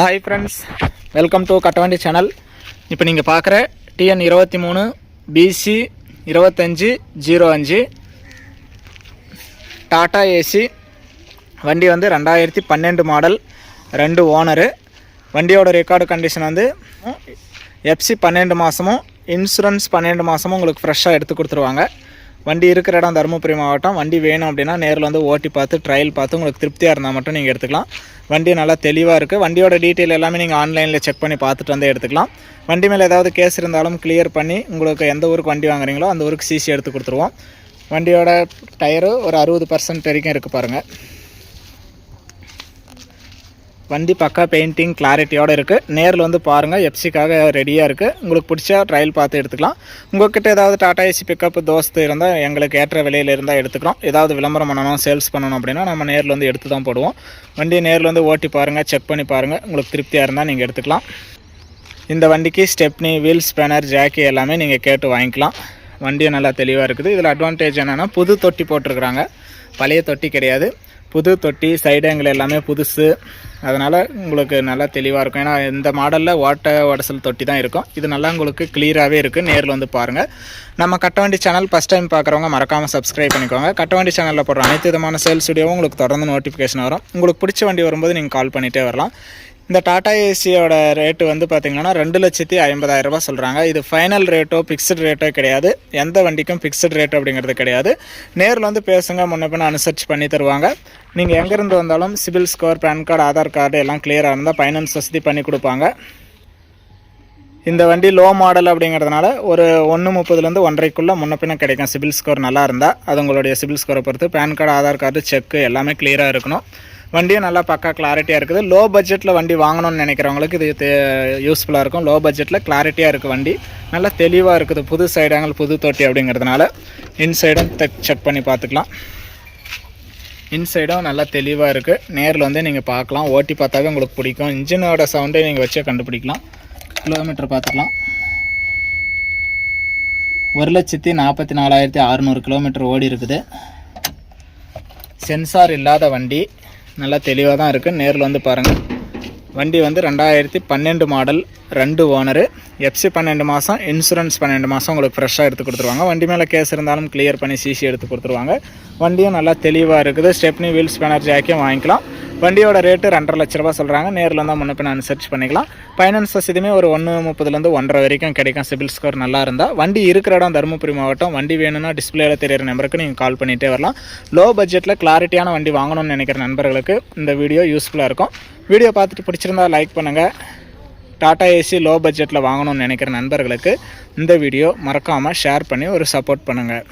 Hi friends welcome to Kattavandi channel இப்போ நீங்கள் பார்க்குற டிஎன் இருபத்தி மூணு பிசி இருபத்தஞ்சி ஜீரோ அஞ்சு டாடா ஏசி வண்டி வந்து ரெண்டாயிரத்தி பன்னெண்டு மாடல் ரெண்டு ஓனரு வண்டியோட ரெக்கார்டு கண்டிஷன் வந்து எஃப்சி பன்னெண்டு மாதமும் இன்சூரன்ஸ் பன்னெண்டு மாதமும் உங்களுக்கு ஃப்ரெஷ்ஷாக எடுத்து கொடுத்துருவாங்க. வண்டி இருக்கிற இடம் தருமபுரி மாவட்டம். வண்டி வேணும் அப்படின்னா நேரில் வந்து ஓட்டி பார்த்து ட்ரையல் பார்த்து உங்களுக்கு திருப்தியாக இருந்தால் மட்டும் நீங்கள் எடுத்துக்கலாம். வண்டி நல்லா தெளிவாக இருக்குது வண்டியோட டீட்டெயில் எல்லாமே நீங்கள் ஆன்லைனில் செக் பண்ணி பார்த்துட்டு வந்து எடுத்துக்கலாம். வண்டி மேலே ஏதாவது கேஸ் இருந்தாலும் கிளியர் பண்ணி உங்களுக்கு எந்த ஊருக்கு வண்டி வாங்குறீங்களோ அந்த ஊருக்கு சிசி எடுத்து கொடுத்துருவோம். வண்டியோட டயரு ஒரு அறுபது பர்சன்ட் வரைக்கும் இருக்குது பாருங்கள் வண்டி பக்கா பெயிண்டிங் கிளாரிட்டியோடு இருக்குது நேரில் வந்து பாருங்கள் எப்சிக்காக ரெடியாக இருக்குது உங்களுக்கு பிடிச்சா ட்ரையல் பார்த்து எடுத்துக்கலாம். உங்கள்கிட்ட ஏதாவது டாடா ஏசி பிக்கப் தோஸ்து இருந்தால் எங்களுக்கு ஏற்ற விலையில் இருந்தால் எடுத்துக்கிறோம் ஏதாவது விளம்பரம் பண்ணணும் சேல்ஸ் பண்ணணும் அப்படின்னா நம்ம நேரில் வந்து எடுத்து தான் போடுவோம். வண்டியை நேரில் வந்து ஓட்டி பாருங்கள் செக் பண்ணி பாருங்கள் உங்களுக்கு திருப்தியாக இருந்தால் நீங்கள் எடுத்துக்கலாம். இந்த வண்டிக்கு ஸ்டெப்னி வீல் ஸ்பேனர் ஜாக்கி எல்லாமே நீங்கள் கேட்டு வாங்கிக்கலாம். வண்டியும் நல்லா தெளிவாக இருக்குது. இதில் அட்வான்டேஜ் என்னென்னா புது தொட்டி போட்டிருக்கிறாங்க. பழைய தொட்டி கிடையாது. புது தொட்டி சைடு ஆங்கிள் எல்லாமே புதுசு. அதனால் உங்களுக்கு நல்லா தெளிவாக இருக்கும். ஏன்னா இந்த மாடலில் ஓட்ட உடசல் தொட்டி தான் இருக்கும். இது நல்லா உங்களுக்கு கிளியராகவே இருக்குது நேரில் வந்து பாருங்கள் நம்ம கட்டவண்டி சேனல் ஃபஸ்ட் டைம் பார்க்குறவங்க மறக்காமல் சப்ஸ்கிரைப் பண்ணிக்கோங்க. கட்டவண்டி சேனலில் போடுற அனைத்து விதமான சேல்ஸ் வீடியோவும் உங்களுக்கு தொடர்ந்து நோட்டிஃபிகேஷன் வரும். உங்களுக்கு பிடிச்ச வண்டி வரும்போது நீங்கள் கால் பண்ணிகிட்டே வரலாம். இந்த டாடா ஏசியோட ரேட்டு வந்து பார்த்திங்கன்னா ரெண்டு லட்சத்தி ஐம்பதாயிரம் ரூபாய் சொல்கிறாங்க இது ஃபைனல் ரேட்டோ ஃபிக்ஸ்டு ரேட்டோ கிடையாது. எந்த வண்டிக்கும் ஃபிக்ஸ்டு ரேட் அப்படிங்கிறது கிடையாது. நேரில் வந்து பேசுங்க முன்ன பின்ன அனுசரிச்சு பண்ணி தருவாங்க. நீங்கள் எங்கேருந்து வந்தாலும் CIBIL score PAN card Aadhaar card எல்லாம் கிளியராக இருந்தால் ஃபைனான்ஸ் வசதி பண்ணி கொடுப்பாங்க. இந்த வண்டி லோ மாடல் அப்படிங்கிறதுனால ஒரு ஒன்று முப்பதுலேருந்து ஒன்றரைக்குள்ளே முன்ன பின்ன கிடைக்கும். சிபில் ஸ்கோர் நல்லா இருந்தால் அது உங்களுடைய சிபில் ஸ்கோரை பொறுத்து PAN card Aadhaar card check எல்லாமே கிளியராக இருக்கணும். வண்டியும் நல்லா பக்கா கிளாரிட்டியாக இருக்குது. லோ பட்ஜெட்டில் வண்டி வாங்கணும்னு நினைக்கிறவங்களுக்கு இது யூஸ்ஃபுல்லாக இருக்கும். லோ பட்ஜெட்டில் கிளாரிட்டியாக இருக்குது வண்டி. நல்லா தெளிவாக இருக்குது. புது சைடாங்கல் புது தொட்டி அப்படிங்கிறதுனால. இன்சைடும் செக் பண்ணி பார்த்துக்கலாம். இன்சைடும் நல்லா தெளிவாக இருக்குது நேரில் வந்து நீங்கள் பார்க்கலாம். ஓட்டி பார்த்தாவே உங்களுக்கு பிடிக்கும். இன்ஜினோட சவுண்டே நீங்கள் வச்சே கண்டுபிடிக்கலாம். கிலோமீட்டர் பார்த்துக்கலாம். ஒரு லட்சத்தி நாற்பத்தி நாலாயிரத்தி அறநூறு கிலோமீட்டர் ஓடி இருக்குது. சென்சார் இல்லாத வண்டி. நல்லா தெளிவாக தான் இருக்குது நேரில் வந்து பாருங்கள் வண்டி வந்து ரெண்டாயிரத்தி பன்னெண்டு மாடல் ரெண்டு ஓனரு எஃப்சி பன்னெண்டு மாதம் இன்சூரன்ஸ் பன்னெண்டு மாதம் உங்களுக்கு ஃப்ரெஷ்ஷாக எடுத்து கொடுத்துருவாங்க. வண்டி மேலே கேஸ் இருந்தாலும் கிளியர் பண்ணி சிசி எடுத்து கொடுத்துருவாங்க. வண்டியும் நல்லா தெளிவாக இருக்குது. ஸ்டெப்னி வீல்ஸ் பேனர் ஜாக்கியும் வாங்கிக்கலாம். வண்டியோட ரேட்டு ரெண்டரை லட்ச ரூபா சொல்கிறாங்க நேரில் தான் முன்ன நான் சர்ச் பண்ணிக்கலாம். ஃபைனான்ஸ் வசதியுமே ஒரு ஒன்று முப்பதுலேருந்து ஒன்றரை வரைக்கும் கிடைக்கும். சிபில் ஸ்கோர் நல்லா இருந்தால் வண்டி இருக்கிற இடம் தருமபுரி மாவட்டம். வண்டி வேணும்னா டிஸ்பிளேல தெரியிற நம்பருக்கு நீங்கள் கால் பண்ணிகிட்டே வரலாம். லோ பட்ஜெட்டில் கிளாரிட்டியான வண்டி வாங்கணும்னு நினைக்கிற நண்பர்களுக்கு இந்த வீடியோ யூஸ்ஃபுல்லாக இருக்கும். வீடியோ பார்த்துட்டு பிடிச்சிருந்தா லைக் பண்ணுங்கள் டாடா ஏசி லோ பட்ஜெட்டில் வாங்கணும்னு நினைக்கிற நண்பர்களுக்கு இந்த வீடியோ மறக்காமல் ஷேர் பண்ணி ஒரு சப்போர்ட் பண்ணுங்கள்